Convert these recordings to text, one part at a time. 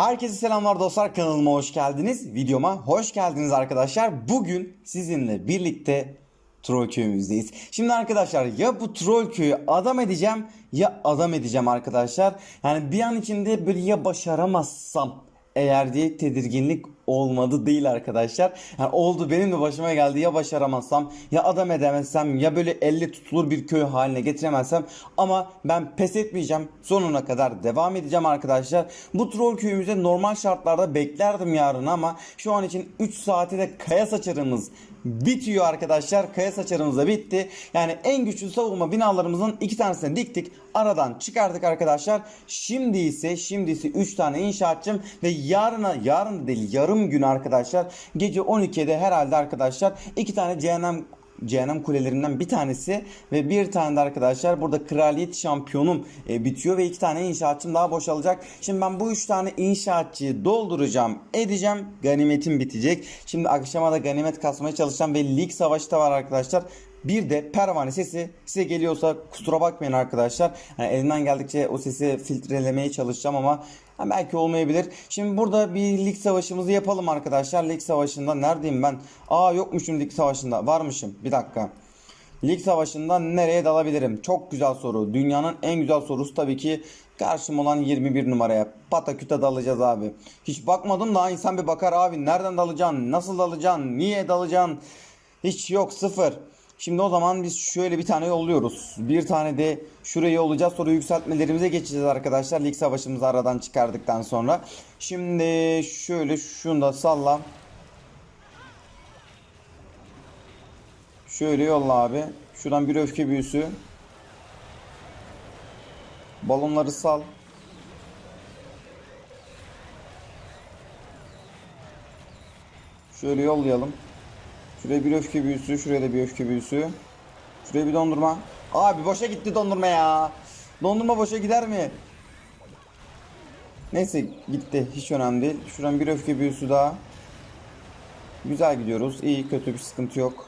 Herkese selamlar dostlar kanalıma hoş geldiniz. Videoma hoş geldiniz arkadaşlar. Bugün sizinle birlikte troll köyümüzdeyiz. Şimdi arkadaşlar ya bu troll köyü adam edeceğim ya adam edeceğim arkadaşlar. Yani bir an içinde böyle ya başaramazsam eğer diye tedirginlik olmadı değil arkadaşlar. Yani oldu benim de başıma geldi ya başaramazsam ya adam edemezsem ya böyle elle tutulur bir köy haline getiremezsem ama ben pes etmeyeceğim sonuna kadar devam edeceğim arkadaşlar. Bu troll köyümüzde normal şartlarda beklerdim yarın ama şu an için 3 saate de kaya saçarımız bitiyor arkadaşlar. Kaya saçarımız da bitti. Yani en güçlü savunma binalarımızın iki tanesini diktik. Aradan çıkardık arkadaşlar. Şimdi ise şimdi ise 3 tane inşaatçım ve yarına yarın değil yarım gün arkadaşlar gece 12'de herhalde arkadaşlar iki tane cehennem cehennem kulelerinden bir tanesi ve bir tane de arkadaşlar burada kraliyet şampiyonum e, bitiyor ve iki tane inşaatçım daha boşalacak. Şimdi ben bu üç tane inşaatçıyı dolduracağım edeceğim ganimetim bitecek. Şimdi akşama da ganimet kasmaya çalışacağım ve lig savaşı da var arkadaşlar. Bir de pervane sesi size geliyorsa kusura bakmayın arkadaşlar. Yani elimden geldikçe o sesi filtrelemeye çalışacağım ama ha, belki olmayabilir. Şimdi burada bir lig savaşımızı yapalım arkadaşlar. Lig savaşında neredeyim ben? Aa yokmuşum lig savaşında. Varmışım. Bir dakika. Lig savaşında nereye dalabilirim? Çok güzel soru. Dünyanın en güzel sorusu tabii ki karşım olan 21 numaraya. Pataküte dalacağız abi. Hiç bakmadım da insan bir bakar abi. Nereden dalacaksın? Nasıl dalacaksın? Niye dalacaksın? Hiç yok sıfır. Şimdi o zaman biz şöyle bir tane yolluyoruz. Bir tane de şuraya yollayacağız. Sonra yükseltmelerimize geçeceğiz arkadaşlar. Lig savaşımızı aradan çıkardıktan sonra. Şimdi şöyle şunu da salla. Şöyle yolla abi. Şuradan bir öfke büyüsü. Balonları sal. Şöyle yollayalım. Şuraya bir öfke büyüsü, şuraya da bir öfke büyüsü. Şuraya bir dondurma. Abi boşa gitti dondurma ya. Dondurma boşa gider mi? Neyse gitti. Hiç önemli değil. Şuradan bir öfke büyüsü daha. Güzel gidiyoruz. İyi kötü bir sıkıntı yok.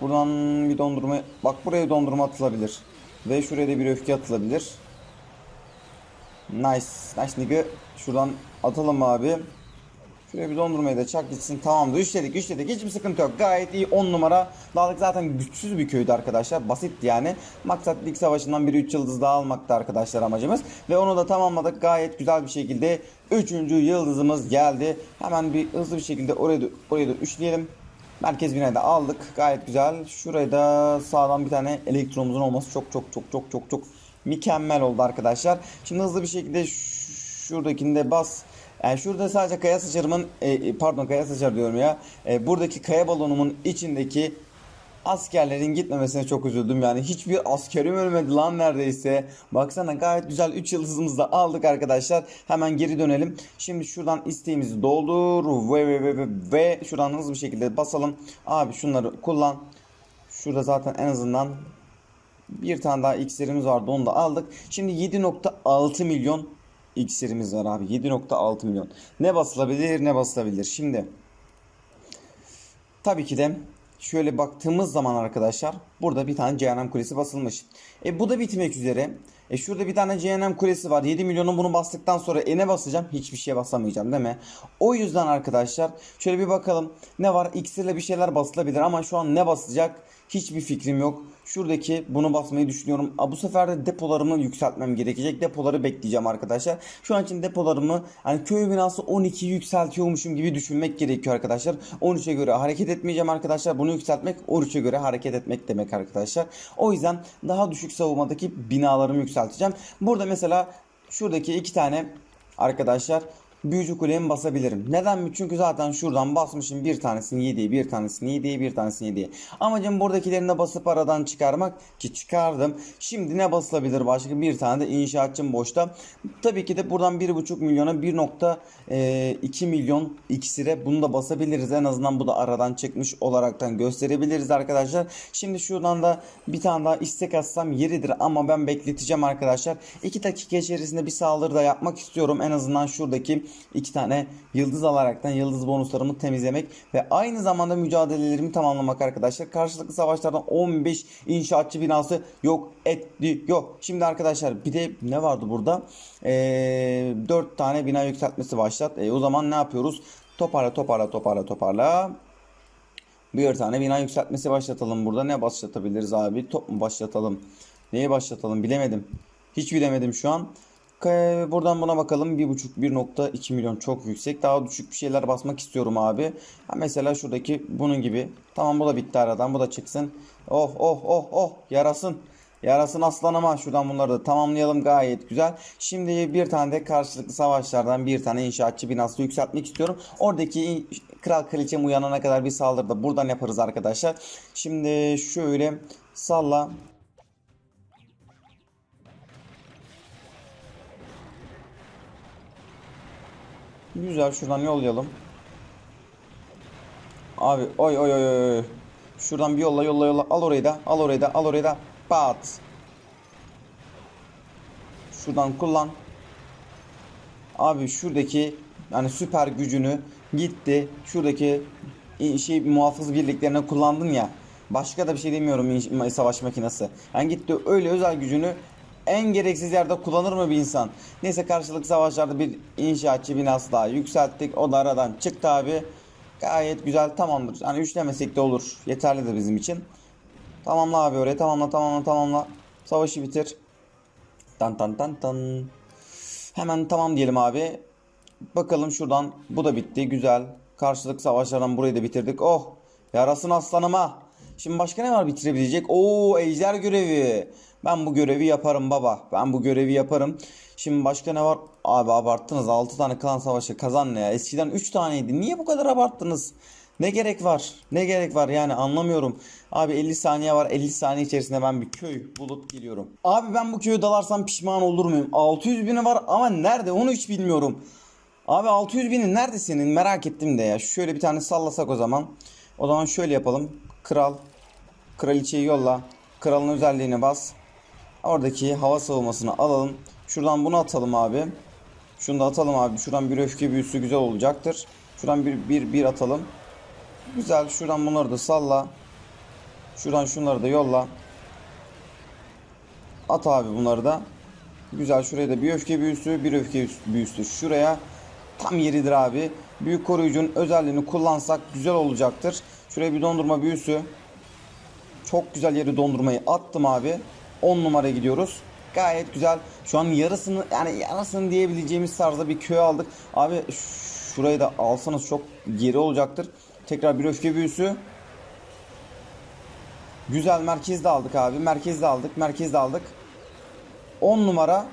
Buradan bir dondurma. Bak buraya dondurma atılabilir. Ve şuraya da bir öfke atılabilir. Nice. Nice nigga. Şuradan atalım abi. Şuraya bir dondurmayı da çak gitsin. Tamamdır. Üçledik üçledik. Hiçbir sıkıntı yok. Gayet iyi 10 numara. Dağlık zaten güçsüz bir köydü arkadaşlar. Basitti yani. Maksat lig savaşından bir 3 yıldız daha almaktı arkadaşlar amacımız. Ve onu da tamamladık. Gayet güzel bir şekilde 3. yıldızımız geldi. Hemen bir hızlı bir şekilde oraya da, oraya da üçleyelim. Merkez binayı da aldık. Gayet güzel. Şuraya da sağdan bir tane elektronumuzun olması çok çok çok çok çok çok mükemmel oldu arkadaşlar. Şimdi hızlı bir şekilde şuradakini de bas. Yani şurada sadece kaya sıçarımın e, pardon kaya sıçar diyorum ya. E, buradaki kaya balonumun içindeki askerlerin gitmemesine çok üzüldüm. Yani hiçbir askerim ölmedi lan neredeyse. Baksana gayet güzel 3 yıldızımızı da aldık arkadaşlar. Hemen geri dönelim. Şimdi şuradan isteğimizi doldur ve ve ve ve, ve şuradan hızlı bir şekilde basalım. Abi şunları kullan. Şurada zaten en azından bir tane daha iksirimiz vardı onu da aldık. Şimdi 7.6 milyon iksirimiz var abi. 7.6 milyon. Ne basılabilir ne basılabilir. Şimdi tabii ki de şöyle baktığımız zaman arkadaşlar burada bir tane cehennem kulesi basılmış. E bu da bitmek üzere. E şurada bir tane cehennem kulesi var. 7 milyonun bunu bastıktan sonra e ne basacağım? Hiçbir şeye basamayacağım değil mi? O yüzden arkadaşlar şöyle bir bakalım. Ne var? İksirle bir şeyler basılabilir ama şu an ne basacak? Hiçbir fikrim yok. Şuradaki bunu basmayı düşünüyorum. Aa, bu sefer de depolarımı yükseltmem gerekecek. Depoları bekleyeceğim arkadaşlar. Şu an için depolarımı hani köy binası 12 yükseltiyormuşum gibi düşünmek gerekiyor arkadaşlar. 13'e göre hareket etmeyeceğim arkadaşlar. Bunu yükseltmek 13'e göre hareket etmek demek arkadaşlar. O yüzden daha düşük savunmadaki binalarımı yükselteceğim. Burada mesela şuradaki iki tane arkadaşlar büyücü kulemi basabilirim. Neden mi? Çünkü zaten şuradan basmışım bir tanesini 7'ye, bir tanesini 7'ye, bir tanesini 7'ye. Amacım buradakilerini de basıp aradan çıkarmak ki çıkardım. Şimdi ne basılabilir başka? Bir tane de inşaatçım boşta. Tabii ki de buradan 1,5 milyona 1.2 milyon iksire bunu da basabiliriz. En azından bu da aradan çıkmış olaraktan gösterebiliriz arkadaşlar. Şimdi şuradan da bir tane daha istek atsam yeridir ama ben bekleteceğim arkadaşlar. 2 dakika içerisinde bir saldırı da yapmak istiyorum. En azından şuradaki iki tane yıldız alaraktan yıldız bonuslarımı temizlemek ve aynı zamanda mücadelelerimi tamamlamak arkadaşlar. Karşılıklı savaşlardan 15 inşaatçı binası yok etti yok. Şimdi arkadaşlar bir de ne vardı burada? Ee, 4 tane bina yükseltmesi başlat. E, o zaman ne yapıyoruz? Toparla toparla toparla toparla. Bir tane bina yükseltmesi başlatalım burada. Ne başlatabiliriz abi? Top mu başlatalım? Neyi başlatalım bilemedim. Hiç bilemedim şu an. Buradan buna bakalım. 1.5 1.2 milyon çok yüksek. Daha düşük bir şeyler basmak istiyorum abi. Ha mesela şuradaki bunun gibi. Tamam bu da bitti aradan. Bu da çıksın. Oh oh oh oh yarasın. Yarasın aslanıma. Şuradan bunları da tamamlayalım gayet güzel. Şimdi bir tane de karşılıklı savaşlardan bir tane inşaatçı binası yükseltmek istiyorum. Oradaki kral kraliçem uyanana kadar bir saldırı da buradan yaparız arkadaşlar. Şimdi şöyle salla. Güzel şuradan yollayalım. Abi oy oy oy oy. Şuradan bir yolla yolla yolla. Al orayı da al orayı da al orayı da. Pat. Şuradan kullan. Abi şuradaki yani süper gücünü gitti. Şuradaki şey muhafız birliklerine kullandın ya. Başka da bir şey demiyorum savaş makinesi. Yani gitti öyle özel gücünü en gereksiz yerde kullanır mı bir insan? Neyse karşılıklı savaşlarda bir inşaatçı binası daha yükselttik. O da aradan çıktı abi. Gayet güzel tamamdır. Hani üçlemesek de olur. Yeterlidir bizim için. Tamamla abi oraya tamamla tamamla tamamla. Savaşı bitir. Tan tan tan tan. Hemen tamam diyelim abi. Bakalım şuradan bu da bitti güzel. Karşılık savaşlardan burayı da bitirdik. Oh yarasın aslanıma. Şimdi başka ne var bitirebilecek? Oo ejder görevi. Ben bu görevi yaparım baba. Ben bu görevi yaparım. Şimdi başka ne var? Abi abarttınız. 6 tane klan savaşı kazan ne ya? Eskiden 3 taneydi. Niye bu kadar abarttınız? Ne gerek var? Ne gerek var yani anlamıyorum. Abi 50 saniye var. 50 saniye içerisinde ben bir köy bulup geliyorum. Abi ben bu köyü dalarsam pişman olur muyum? 600 bini var ama nerede onu hiç bilmiyorum. Abi 600 binin nerede senin merak ettim de ya. Şöyle bir tane sallasak o zaman. O zaman şöyle yapalım. Kral. Kraliçeyi yolla. Kralın özelliğine bas. Oradaki hava savunmasını alalım. Şuradan bunu atalım abi. Şunu da atalım abi. Şuradan bir öfke büyüsü güzel olacaktır. Şuradan bir, bir, bir atalım. Güzel. Şuradan bunları da salla. Şuradan şunları da yolla. At abi bunları da. Güzel. Şuraya da bir öfke büyüsü, bir öfke büyüsü şuraya. Tam yeridir abi. Büyük koruyucunun özelliğini kullansak güzel olacaktır. Şuraya bir dondurma büyüsü. Çok güzel yeri dondurmayı attım abi. 10 numara gidiyoruz. Gayet güzel. Şu an yarısını yani yarısını diyebileceğimiz tarzda bir köy aldık. Abi şurayı da alsanız çok geri olacaktır. Tekrar bir öfke büyüsü. Güzel merkezde aldık abi. Merkezde aldık. Merkezde aldık. 10 numara.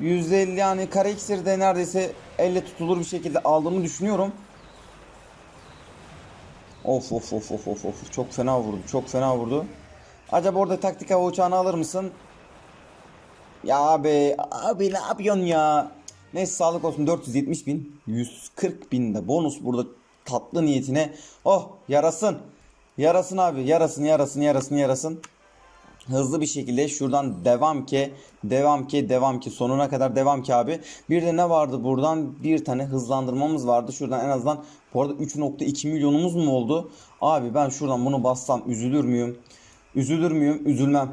%50 yani kare iksirde neredeyse elle tutulur bir şekilde aldığımı düşünüyorum. Of of of of of of çok fena vurdu çok fena vurdu. Acaba orada taktik hava uçağını alır mısın? Ya abi abi ne yapıyorsun ya? Neyse sağlık olsun 470 bin 140 bin de bonus burada tatlı niyetine. Oh yarasın. Yarasın abi yarasın yarasın yarasın yarasın. Hızlı bir şekilde şuradan devam ki devam ki devam ki sonuna kadar devam ki abi. Bir de ne vardı buradan bir tane hızlandırmamız vardı. Şuradan en azından bu arada 3.2 milyonumuz mu oldu? Abi ben şuradan bunu bassam üzülür müyüm? Üzülür müyüm? Üzülmem.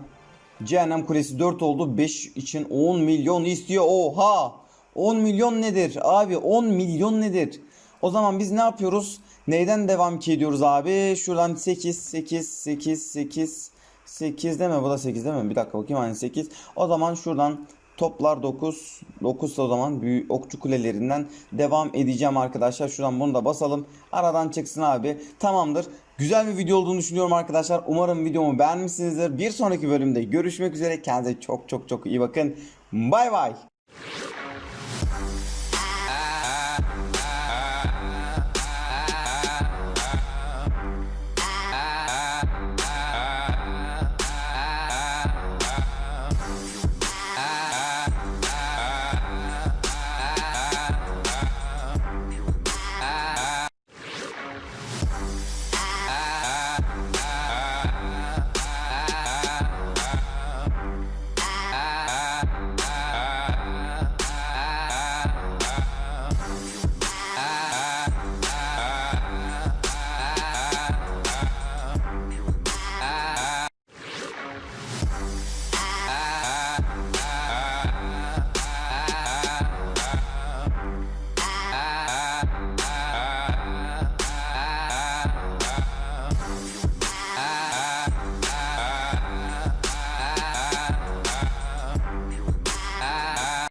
Cehennem Kulesi 4 oldu. 5 için 10 milyon istiyor. Oha! 10 milyon nedir? Abi 10 milyon nedir? O zaman biz ne yapıyoruz? Neyden devam ki ediyoruz abi? Şuradan 8 8 8 8 8 değil mi? Bu da 8 değil mi? Bir dakika bakayım aynı 8. O zaman şuradan toplar 9. 9 o zaman büyük okçu kulelerinden devam edeceğim arkadaşlar. Şuradan bunu da basalım. Aradan çıksın abi. Tamamdır. Güzel bir video olduğunu düşünüyorum arkadaşlar. Umarım videomu beğenmişsinizdir. Bir sonraki bölümde görüşmek üzere. Kendinize çok çok çok iyi bakın. Bay bay.